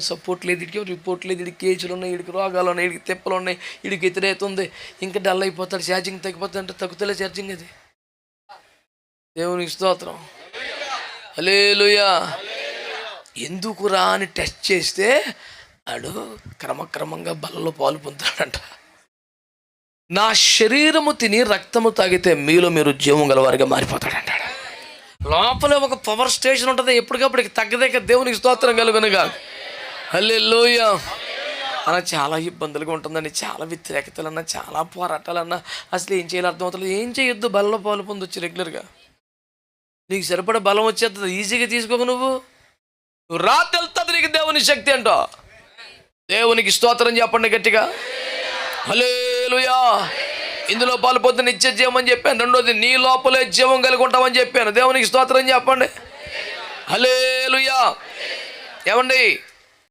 Support లేదు ఇడికి report లేదు ఇడికి కేసులు ఉన్నాయి ఇడికి రోగాలు ఉన్నాయి ఇడికి తిప్పలు ఉన్నాయి ఇడికి వ్యతిరేకత ఉంది. ఇంకా డల్ అయిపోతాడు ఛార్జింగ్ తగ్గిపోతుంది అంటే తగ్గుతలే ఛార్జింగ్ అది. దేవునికి స్తోత్రం. హలేలుయా ఎందుకురా అని టెస్ట్ చేస్తే వాడు క్రమక్రమంగా బలలో పాలు పొందుతాడంట. నా శరీరము తిని రక్తము తాగితే మీలో మీరు జీవం గలవారిగా మారిపోతాడంట. లోపల ఒక పవర్ స్టేషన్ ఉంటుంది ఎప్పటికప్పటికి తగ్గదేక దేవునికి స్తోత్రం కలుగునుగా హల్లెలూయా. అలా చాలా ఇబ్బందులుగా ఉంటుందండి. చాలా వ్యతిరేకతలన్నా చాలా పోరాటాలన్నా. అసలు ఏం చేయాలి అర్థం అవుతుంది ఏం చేయొద్దు? బలంలో పాలు పొందొచ్చు రెగ్యులర్గా. నీకు సరిపడ బలం వచ్చేస్తుంది ఈజీగా తీసుకోక నువ్వు. నువ్వు రా తెలుస్తుంది నీకు దేవుని శక్తి అంటో. దేవునికి స్తోత్రం చెప్పండి గట్టిగా. హలేలుయా ఇందులో పాలు పొద్దు నిత్య జీవమని చెప్పాను. రెండోది నీ లోపలే జీవం కలిగి ఉంటామని చెప్పాను. దేవునికి స్తోత్రం చెప్పండి. హలేలుయా ఏమండి?